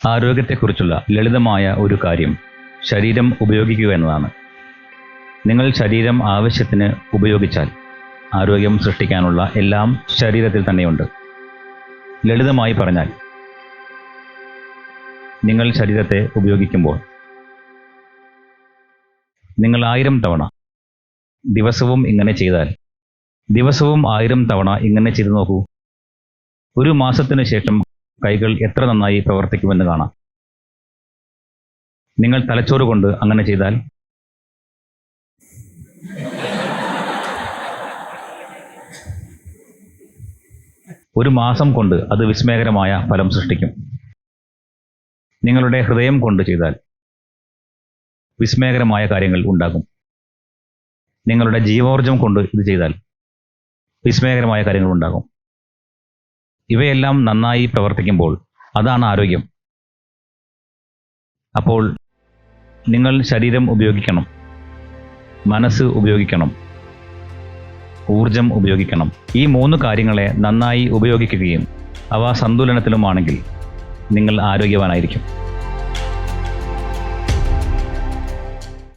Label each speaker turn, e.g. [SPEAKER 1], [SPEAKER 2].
[SPEAKER 1] ആരോഗ്യത്തെക്കുറിച്ചുള്ള ലളിതമായ ഒരു കാര്യം ശരീരം ഉപയോഗിക്കുക എന്നതാണ്. നിങ്ങൾ ശരീരം ആവശ്യത്തിന് ഉപയോഗിച്ചാൽ ആരോഗ്യം സൃഷ്ടിക്കാനുള്ള എല്ലാം ശരീരത്തിൽ തന്നെയുണ്ട്. ലളിതമായി പറഞ്ഞാൽ നിങ്ങൾ ശരീരത്തെ ഉപയോഗിക്കുമ്പോൾ നിങ്ങൾ ആയിരം തവണ ദിവസവും ഇങ്ങനെ ചെയ്താൽ ദിവസവും ആയിരം തവണ ഇങ്ങനെ ചെയ്തു നോക്കൂ. ഒരു മാസത്തിന് ശേഷം കൈകൾ എത്ര നന്നായി പ്രവർത്തിക്കുമെന്ന് കാണാം. നിങ്ങൾ തലച്ചോറ് കൊണ്ട് അങ്ങനെ ചെയ്താൽ? ഒരു മാസം കൊണ്ട് അത് വിസ്മയകരമായ ഫലം സൃഷ്ടിക്കും. നിങ്ങളുടെ ഹൃദയം കൊണ്ട് ചെയ്താൽ വിസ്മയകരമായ കാര്യങ്ങൾ ഉണ്ടാകും. നിങ്ങളുടെ ജീവോർജം കൊണ്ട് ഇത് ചെയ്താൽ വിസ്മയകരമായ കാര്യങ്ങൾ ഉണ്ടാകും. ഇവയെല്ലാം നന്നായി പ്രവർത്തിക്കുമ്പോൾ അതാണ് ആരോഗ്യം. അപ്പോൾ നിങ്ങൾ ശരീരം ഉപയോഗിക്കണം. മനസ്സ് ഉപയോഗിക്കണം. ഊർജം ഉപയോഗിക്കണം. ഈ മൂന്ന് കാര്യങ്ങളെ നന്നായി ഉപയോഗിക്കുകയും അവ സന്തുലനത്തിലുമാണെങ്കിൽ നിങ്ങൾ ആരോഗ്യവാനായിരിക്കും.